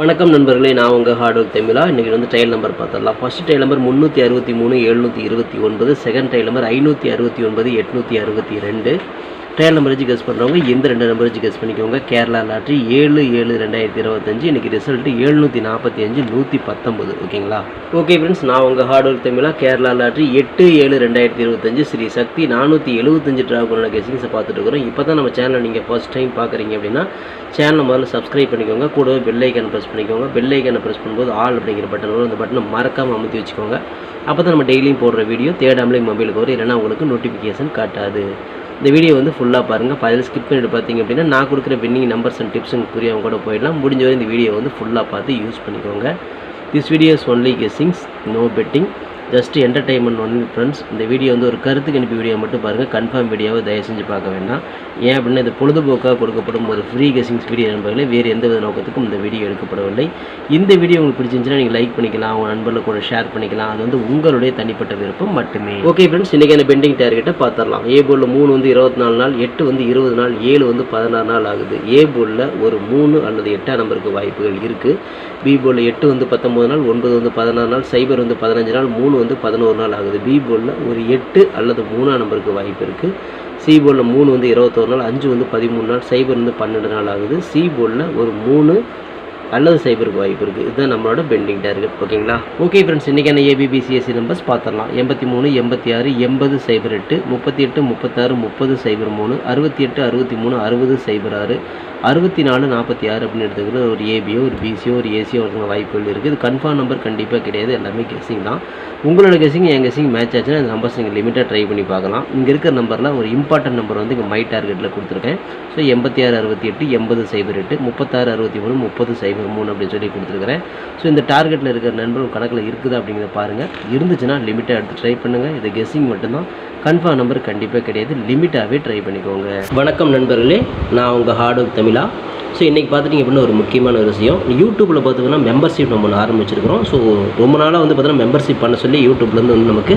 வணக்கம் நண்பர்களே நான் உங்கள் ஹார்ட் ஒர்க் தமிழா. இன்றைக்கி வந்து ட்ரையல் நம்பர் பார்த்துடலாம். ஃபஸ்ட் ட்ரையல் நம்பர் முந்நூற்றி அறுபத்தி மூணு எழுநூற்றி இருபத்தி ஒன்பது. செகண்ட் ட்ரையல் நம்பர் ஐநூற்றி அறுபத்தி ஒன்பது எட்நூற்றி அறுபத்தி ரெண்டு. ட்ரையல் நம்பர் வச்சு கெஸ் பண்ணுறவங்க எந்த ரெண்டு நம்பர் வச்சு கெஸ் பண்ணிக்கோங்க. கேரளா லாட்ரி ஏழு ஏழு ரெண்டாயிரத்தி இருபத்தஞ்சு. இன்றைக்கி ரிசல்ட்டு எழுநூற்றி நாற்பத்தி அஞ்சு நூற்றி பத்தொம்பது ஓகேங்களா? ஓகே ஃப்ரெண்ட்ஸ் நான் உங்கள் ஹார்ட் ஒர்க் தமிழா கேரளா லாட்ரி எட்டு ஏழு ரெண்டாயிரத்தி இருபத்தஞ்சு. ஸ்ரீ சக்தி நானூற்றி எழுபத்தஞ்சு ட்ராகுனோட கெஸிங்ஸை பார்த்துட்டு இருக்கிறோம். இப்போ தான் நம்ம சேனலை நீங்கள் ஃபர்ஸ்ட் டைம் பார்க்குறீங்க அப்படின்னா சேனலை முதல்ல சப்ஸ்கிரைப் பண்ணிக்கோங்க. கூடவே பெல் ப்ரெஸ் பண்ணிக்கோங்க. பெல் ப்ரெஸ் பண்ணும்போது ஆல் அப்படிங்கிற பட்டன் வரும். அந்த பட்டனை மறக்காமல் அமுத்தி வச்சுக்கோங்க. அப்போ தான் நம்ம டெய்லியும் போடுற வீடியோ தேடாமலே மொபைலுக்கு வரும். இல்லைன்னா உங்களுக்கு நோட்டிஃபிகேஷன் காட்டாது. இந்த வீடியோ வந்து ஃபுல்லாக பாருங்கள் பதில் ஸ்கிப் பண்ணிட்டு பார்த்தீங்க அப்படின்னா நான் கொடுக்குற வின்னிங் நம்பர்ஸ் அண்ட் டிப்ஸும் புரியவங்க கூட போயிடலாம். முடிஞ்ச வரை இந்த வீடியோ வந்து ஃபுல்லாக பார்த்து யூஸ் பண்ணிக்கோங்க. This videos only guessings no betting just entertainment ஒன்று ஃப்ரெண்ட்ஸ் இந்த வீடியோ வந்து ஒரு கருத்துக்கு அனுப்பி வீடியோ மட்டும் பாருங்கள் கன்ஃபார்ம் வீடியோவை தயவு செஞ்சு பார்க்க வேண்டாம். ஏன் அப்படின்னா இது பொழுதுபோக்காக கொடுக்கப்படும் ஒரு ஃப்ரீ கெஸிங்ஸ் வீடியோ நண்பர்களே வேறு எந்த வித நோக்கத்துக்கும் இந்த வீடியோ எடுக்கப்படவில்லை. இந்த வீடியோ உங்களுக்கு பிடிச்சிருந்துச்சுன்னா நீங்கள் லைக் பண்ணிக்கலாம். உங்கள் நண்பர்கள் கூட ஷேர் பண்ணிக்கலாம். அது வந்து உங்களுடைய தனிப்பட்ட விருப்பம் மட்டுமே. ஓகே ஃப்ரெண்ட்ஸ் இன்றைக்கான பெண்டிங் டார்கெட்டை பார்த்துடலாம். ஏ போலில் மூணு வந்து இருபத்தி நாலு நாள் எட்டு வந்து இருபது நாள் ஏழு வந்து பதினாறு நாள் ஆகுது. ஏ போலில் ஒரு மூணு அல்லது எட்டாம் நம்பருக்கு வாய்ப்புகள் இருக்குது பி போலில் எட்டு வந்து பத்தொம்பது நாள் ஒன்பது வந்து பதினாறு நாள் சைபர் வந்து பதினஞ்சு நாள் மூணு வந்து பதினோரு நாள் ஆகுது. பி போலில் ஒரு எட்டு அல்லது மூணாம் நம்பருக்கு வாய்ப்பு இருக்குது சி போலில் மூணு வந்து இருபத்தோரு நாள் அஞ்சு வந்து பதிமூணு நாள் சைபர் வந்து பன்னெண்டு நாள் ஆகுது. சி போலில் ஒரு மூணு அல்லது சைபருக்கு வாய்ப்பு இருக்குது இதுதான் நம்மளோட பெண்டிங் டார்கெட் ஓகேங்களா? ஓகே ஃப்ரெண்ட்ஸ் இன்றைக்கான ஏபிபிசிஎஸ்சி நம்பர்ஸ் பார்த்துடலாம். எண்பத்தி மூணு எண்பத்தி ஆறு எண்பது சைபர் எட்டு முப்பத்தி எட்டு முப்பத்தாறு முப்பது சைபர் மூணு அறுபத்தி எட்டு அறுபத்தி மூணு அறுபது சைபர் ஆறு அறுபத்தி நாலு நாற்பத்தி ஆறு அப்படின்னு எடுத்துக்கிற ஒரு ஏபியோ ஒரு பிசியோ ஒரு ஏசியோ ஒருத்தங்க வாய்ப்புகள் இருக்குது இது கன்ஃபார்ம் நம்பர் கண்டிப்பாக கிடையாது. எல்லாமே கெஸிங் தான். உங்களோட கெஸிங் என் கெஸிங் மேட்ச் ஆச்சுன்னா இந்த நம்பர்ஸ் நீங்கள் லிமிட்டாக ட்ரை பண்ணி பார்க்கலாம். இங்கே இருக்கிற நம்பரில் ஒரு இம்பார்ட்டன்ட் நம்பர் வந்து இங்கே மை டார்கெட்டில் கொடுத்துருக்கேன். ஸோ எண்பத்தி ஆறு அறுபத்தி எட்டு எண்பது சைபர் எட்டு முப்பத்தாறு அறுபத்தி மூணு முப்பது சைபர் மூணு அப்படின்னு சொல்லி கொடுத்துருக்குறேன். ஸோ இந்த டார்கெட்டில் இருக்கிற நண்பர் கணக்கில் இருக்குது அப்படிங்கிறத பாருங்கள் இருந்துச்சுன்னா லிமிட்டாக எடுத்து ட்ரை பண்ணுங்கள் இது கெஸிங் மட்டும்தான். கன்ஃபார்ம் நம்பர் கண்டிப்பாக கிடையாது. லிமிட்டாகவே ட்ரை பண்ணிக்கோங்க. வணக்கம் நண்பர்களே. நான் உங்கள் ஹார்ட் ஒர்க் தமிழா. ஸோ இன்றைக்கி பார்த்துட்டிங்க அப்படின்னா ஒரு முக்கியமான ஒரு விஷயம். யூடியூப்பில் பார்த்தீங்கன்னா மெம்பர்ஷிப் நம்ம ஒன்று ஆரம்பிச்சிருக்கிறோம். ஸோ ரொம்ப நாளாக வந்து பார்த்தீங்கன்னா மெம்பர்ஷிப் பண்ண சொல்லி யூடியூப்லேருந்து வந்து நமக்கு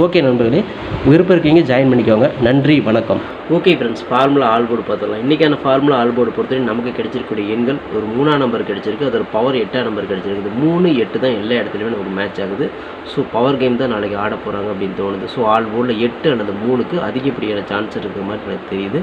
ஓகே நண்பர்களே விருப்பம் இருக்கீங்க ஜாயின் பண்ணிக்கோங்க. நன்றி வணக்கம். Okay friends formula all board பார்த்துக்கலாம் இன்றைக்கான ஃபார்முலா ஆல் போர்டு பொறுத்தவரை நமக்கு கிடைச்சிருக்கக்கூடிய எண்கள் ஒரு மூணாம் நம்பர் கிடைச்சிருக்கு அதோட ஒரு பவர் எட்டாம் நம்பர் கிடைச்சிருக்கு இது மூணு எட்டு தான் எல்லா இடத்துலையுமே நமக்கு மேட்ச் ஆகுது. ஸோ பவர் கேம் தான் நாளைக்கு ஆட போகிறாங்க அப்படின்னு தோணுது. ஸோ ஆல் போர்டில் எட்டு அல்லது மூணுக்கு அதிகப்படியான சான்ஸ் இருக்கிற மாதிரி எனக்கு தெரியுது.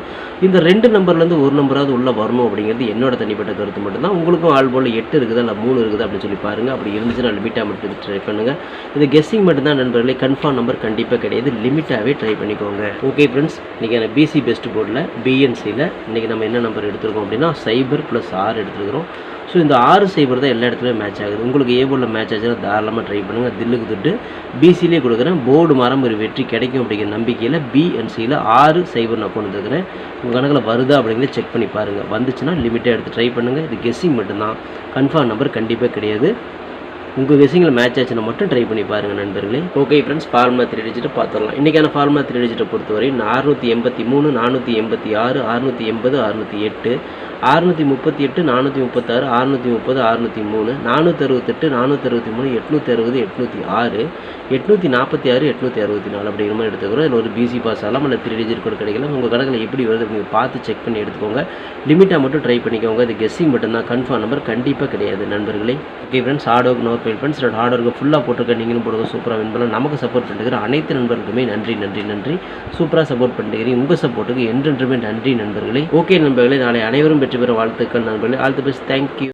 இந்த ரெண்டு நம்பர்லேருந்து ஒரு நம்பராவது உள்ளே வரணும் அப்படிங்கிறது என்னோட தனிப்பட்ட கருத்து மட்டும்தான். உங்களுக்கும் ஆல் போர்டில் எட்டு இருக்குதா இல்லை மூணு இருக்குதா அப்படின்னு சொல்லி பாருங்கள் அப்படி இருந்துச்சுன்னா லிமிட்டாக மட்டும் ட்ரை பண்ணுங்கள் இது கெஸ்ஸிங் மட்டும்தான் நண்பர்களே. கன்ஃபார்ம் நம்பர் கண்டிப்பாக கிடையாது. லிமிட்டாகவே ட்ரை பண்ணிக்கோங்க. ஓகே ஃப்ரெண்ட்ஸ் இன்றைக்கி பிசி பெஸ்ட் போர்டில் பிஎன்சியில் இன்றைக்கி நம்ம என்ன நம்பர் எடுத்துருக்கோம் அப்படின்னா சைபர் ப்ளஸ் ஆறு எடுத்துருக்கிறோம். ஸோ இந்த ஆறு சைபர் தான் எல்லா இடத்துலையும் மேட்ச் ஆகுது. உங்களுக்கு ஏ போர்டில் மேட்ச் ஆச்சுன்னா தாராளமாக ட்ரை பண்ணுங்கள் தில்லுக்கு தொட்டு பிசிலே கொடுக்குறேன். போர்டு மரம் ஒரு வெற்றி கிடைக்கும் அப்படிங்கிற நம்பிக்கையில் பிஎன்சியில் ஆறு சைபர் நான் கொண்டு வந்துருக்கிறேன். உங்கள் கணக்கில் வருதா அப்படிங்கிறத செக் பண்ணி பாருங்கள் வந்துச்சுன்னா லிமிட்டாக எடுத்து ட்ரை பண்ணுங்கள் இது கெஸ்ஸிங் மட்டும்தான். கன்ஃபார்ம் நம்பர் கண்டிப்பாக கிடையாது. உங்கள் கெஸிங்கில் மேட்ச் ஆச்சுன்னா மட்டும் ட்ரை பண்ணி பாருங்கள் நண்பர்களே. ஓகே ஃப்ரெண்ட்ஸ் ஃபார்முலா த்ரீ டிஜிட்டை பார்த்துடலாம். இன்றைக்கான ஃபார்முலா த்ரீ டிஜிட்டை பொறுத்தவரை நானூற்றி எண்பத்தி மூணு நானூற்றி எண்பத்தி ஆறு அறுநூற்றி எண்பது அறுநூற்றி எட்டு அறுநூற்றி முப்பத்தி எட்டு நானூற்றி முப்பத்தாறு அறுநூற்றி முப்பது அறுநூற்றி மூணு நானூற்றி அறுபத்தெட்டு நானூற்றி அறுபத்தி மூணு எட்நூற்றி அறுபது எட்நூற்றி ஆறு எட்நூற்றி நாற்பத்தி ஆறு எட்நூற்றி அறுபத்தி நாலு அப்படிங்கிற மாதிரி எடுத்துக்கிறோம். இதில் ஒரு பிசி பாஸ் ஆகலாம். இல்லை த்ரீ டிஜிட் கூட கிடைக்கலாம். உங்கள் கணக்கில் எப்படி வருது நீங்கள் பார்த்து செக் பண்ணி எடுத்துக்கோங்க. லிமிட்டாக மட்டும் ட்ரை பண்ணிக்கோங்க. இது கெஸ்ஸிங் மட்டும்தான். கன்ஃபார்ம் நம்பர் கண்டிப்பாக கிடையாது நண்பர்களே. Okay friends ஆடோக் work note file friends hard ஆர்டருக்கு ஃபுல்லாக போட்டிருக்க நீங்களும் போடுங்க சூப்பராக வின் பண்ணலாம். நமக்கு சப்போர்ட் பண்ணிருக்கிற அனைத்து நண்பர்களுக்குமே நன்றி நன்றி நன்றி. சூப்பராக சப்போர்ட் பண்ணிருக்கிறீங்க. உங்கள் சப்போர்ட்டுக்கு என்றென்றுமே நன்றி நண்பர்களே. ஓகே நண்பர்களே. நாளை அனைவரும் வெற்றி பெற வாழ்த்துக்கள் நண்பர்களே. All the best thank you